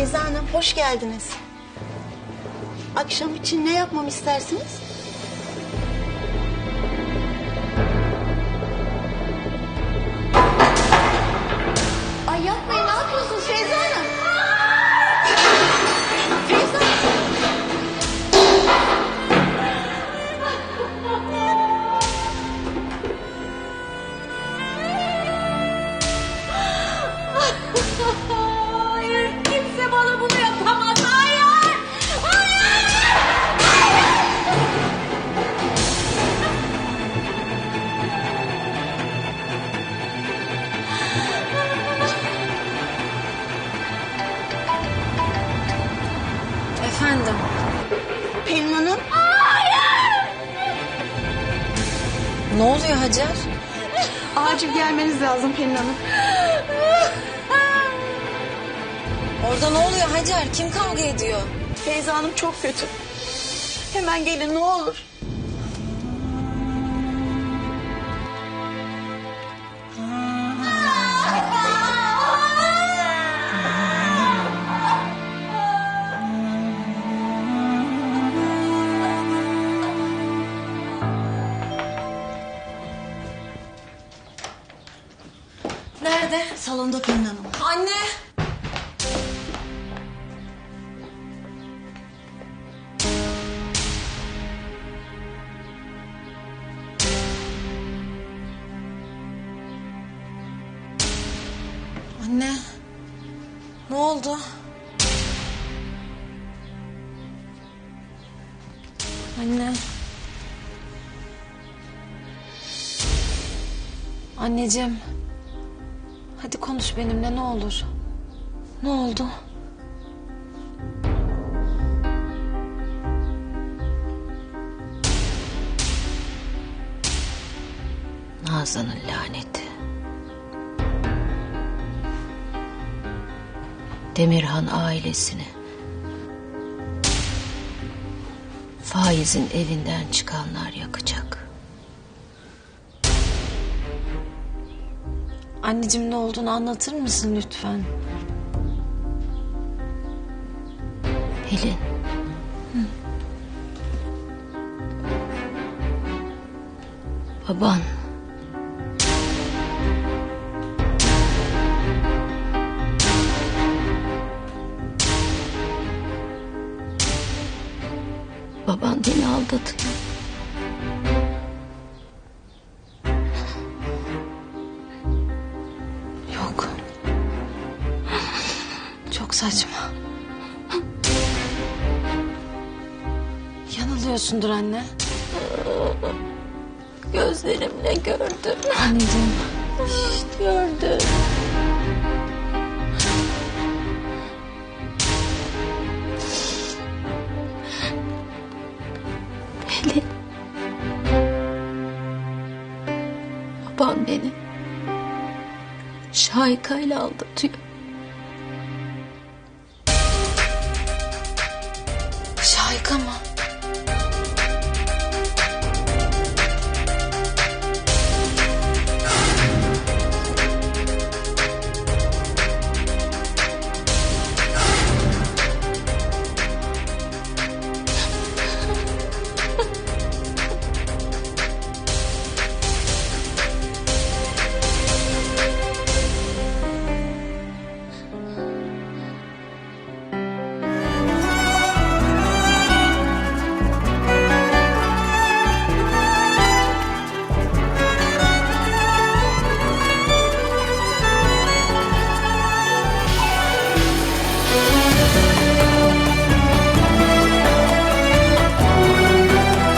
Beyza Hanım hoş geldiniz. Akşam için ne yapmamı istersiniz? Ne oluyor Hacer? acil gelmeniz lazım Pelin Hanım. Orada ne oluyor Hacer? Kim kavga ediyor? Feyza Hanım çok kötü. Hemen gelin ne olur. Nerede? Salonda Pelin Hanım. Anne. Anne. Ne oldu? Anne. Anneciğim. Hadi konuş benimle ne olur. Ne oldu? Nazan'ın laneti. Demirhan ailesini Faiz'in evinden çıkanlar yakacak. Anneciğim ne olduğunu anlatır mısın lütfen? Pelin. Baban Baban beni aldatıyor. Çok saçma. Yanılıyorsundur anne. Gözlerimle gördüm. Anneciğim. Gördüm. Pelin. Babam beni şahikayla aldatıyor. Kaygı mı?